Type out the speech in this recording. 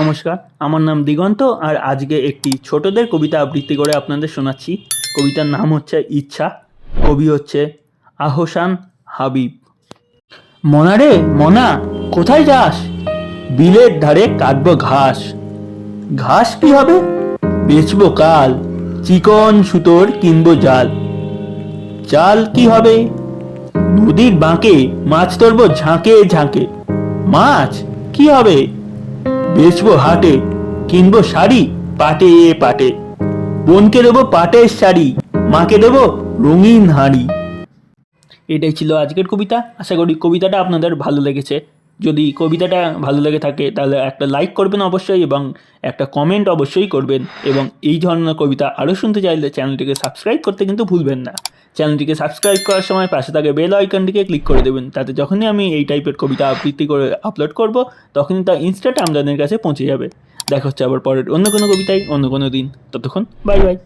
নমস্কার, আমার নাম দিগন্ত, আর আজকে একটি ছোটদের কবিতা আবৃত্তি করে আপনাদের শোনাচ্ছি। কবিতার নাম হচ্ছে ইচ্ছা, কবি হচ্ছে আহসান হাবিব। মনা রে মনা, কোথায় যাস? বিলের ধারে কাটবো ঘাস। ঘাস কি হবে? বেচবো কাল, চিকন সুতোর কিনবো জাল। চাল কি হবে? নদীর বাঁকে মাছ ধরবো ঝাঁকে ঝাঁকে। মাছ কি হবে? বেচবো হাটে, কিনবো শাড়ি, পাটে এ পাটে। বোনকে দেবো পাটের শাড়ি, মাকে দেবো রঙিন হাঁড়ি। এটাই ছিল আজকের কবিতা। আশা করি কবিতাটা আপনাদের ভালো লেগেছে। যদি কবিতাটা ভালো লেগে থাকে, তাহলে একটা লাইক করবেন অবশ্যই এবং একটা কমেন্ট অবশ্যই করবেন এবং এই ধরনের কবিতা আরও শুনতে চাইলে চ্যানেলটিকে সাবস্ক্রাইব করতে কিন্তু ভুলবেন না। চ্যানেলটিকে সাবস্ক্রাইব করার সময় পাশে থাকে বেল আইকনটিকে ক্লিক করে দেবেন, তাতে যখনই আমি এই টাইপের কবিতা আবৃত্তি করে আপলোড করব, তখনই তা ইনস্ট্যান্ট আপনাদের কাছে পৌঁছে যাবে। দেখা হচ্ছে আবার পরের অন্য কোনো কবিতায়, অন্য কোনো দিন। ততক্ষণ বাই বাই